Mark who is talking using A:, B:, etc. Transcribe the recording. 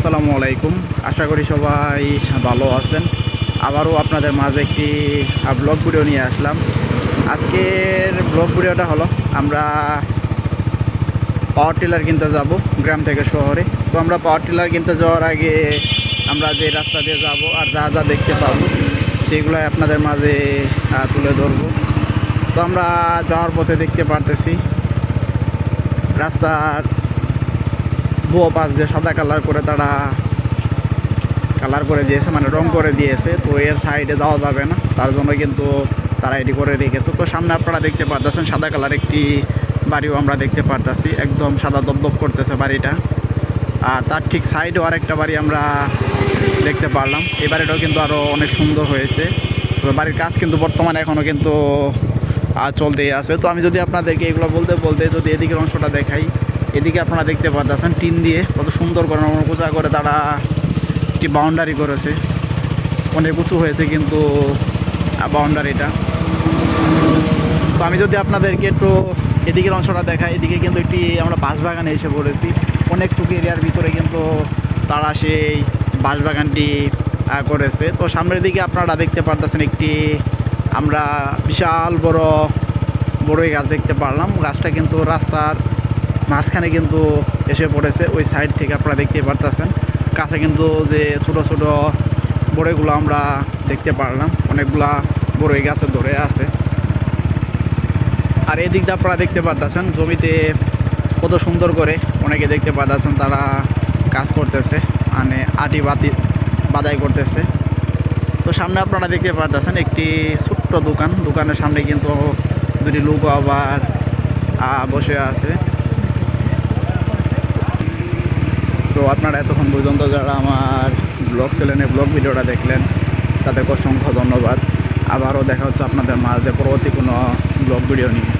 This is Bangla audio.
A: আসসালামু আলাইকুম। আশা করি সবাই ভালো আছেন। আবারও আপনাদের মাঝে একটি ব্লগ ভিডিও নিয়ে আসলাম। আজকের ব্লগ ভিডিওটা হলো, আমরা পাওয়ার টিলার কিনতে যাব গ্রাম থেকে শহরে। তো আমরা পাওয়ার টিলার কিনতে যাওয়ার আগে আমরা যে রাস্তা দিয়ে যাব আর যা যা দেখতে পাবো, সেগুলোই আপনাদের মাঝে তুলে ধরবো। তো আমরা যাওয়ার পথে দেখতে পারতেছি রাস্তার দুও পাশ যে সাদা কালার করে তারা কালার করে দিয়েছে মানে রং করে দিয়েছে, তো এর সাইডে যাওয়া যাবে না। তার জন্য কিন্তু তারা এটি করে রেখেছে। তো সামনে আপনারা দেখতে পারতেছেন, সাদা কালার একটি বাড়িও আমরা দেখতে পারতেছি। একদম সাদা দপদপ করতেছে বাড়িটা। আর তার ঠিক সাইডেও আরেকটা বাড়ি আমরা দেখতে পারলাম। এই বাড়িটাও কিন্তু আরও অনেক সুন্দর হয়েছে। তো বাড়ির কাজ কিন্তু বর্তমানে এখনও কিন্তু চলতেই আছে। তো আমি যদি আপনাদেরকে এগুলো বলতে বলতে যদি এদিকের অংশটা দেখাই এদিকে আপনারা দেখতে পাচ্ছেন টিন দিয়ে কত সুন্দর করে নমকুচা করে তারা একটি বাউন্ডারি করেছে। অনেক উঁচু হয়েছে কিন্তু বাউন্ডারিটা তো আমি যদি আপনাদেরকে একটু এদিকের অংশটা দেখাই, এদিকে কিন্তু একটি আমরা বাঁশবাগানে এসে পড়েছি। অনেকটুকু এরিয়ার ভিতরে কিন্তু তারা সেই বাঁশবাগানটি করেছে। তো সামনের দিকে আপনারা দেখতে পারতেছেন একটি আমরা বিশাল বড়, বড়ই গাছ দেখতে পারলাম। গাছটা কিন্তু রাস্তার মাঝখানে কিন্তু এসে পড়েছে, ওই সাইড থেকে আপনারা দেখতে পারতেছেন। কাছে কিন্তু যে ছোট ছোট বড়ইগুলো আমরা দেখতে পারলাম, অনেকগুলা বড়ই গাছে ধরে আছে। আর এদিক দিয়ে আপনারা দেখতে পাচ্ছেন জমিতে কত সুন্দর করে অনেকে দেখতে পাচ্ছেন তারা কাজ করতেছে মানে আটি বাতি বাদাই করতেছে। তো সামনে আপনারা দেখতে পাচ্ছেন একটি ছোট্ট দোকান, দোকানের সামনে কিন্তু দুটি লোক আবার বসে আছে তো আপনারা এতক্ষণ পর্যন্ত যারা আমার ব্লগ চ্যানেলে ব্লগ ভিডিওটা দেখলেন, তাদেরকে অসংখ্য ধন্যবাদ। আবারও দেখা হচ্ছে আপনাদের মাঝে পরবর্তী কোনো ব্লগ ভিডিও নিয়ে।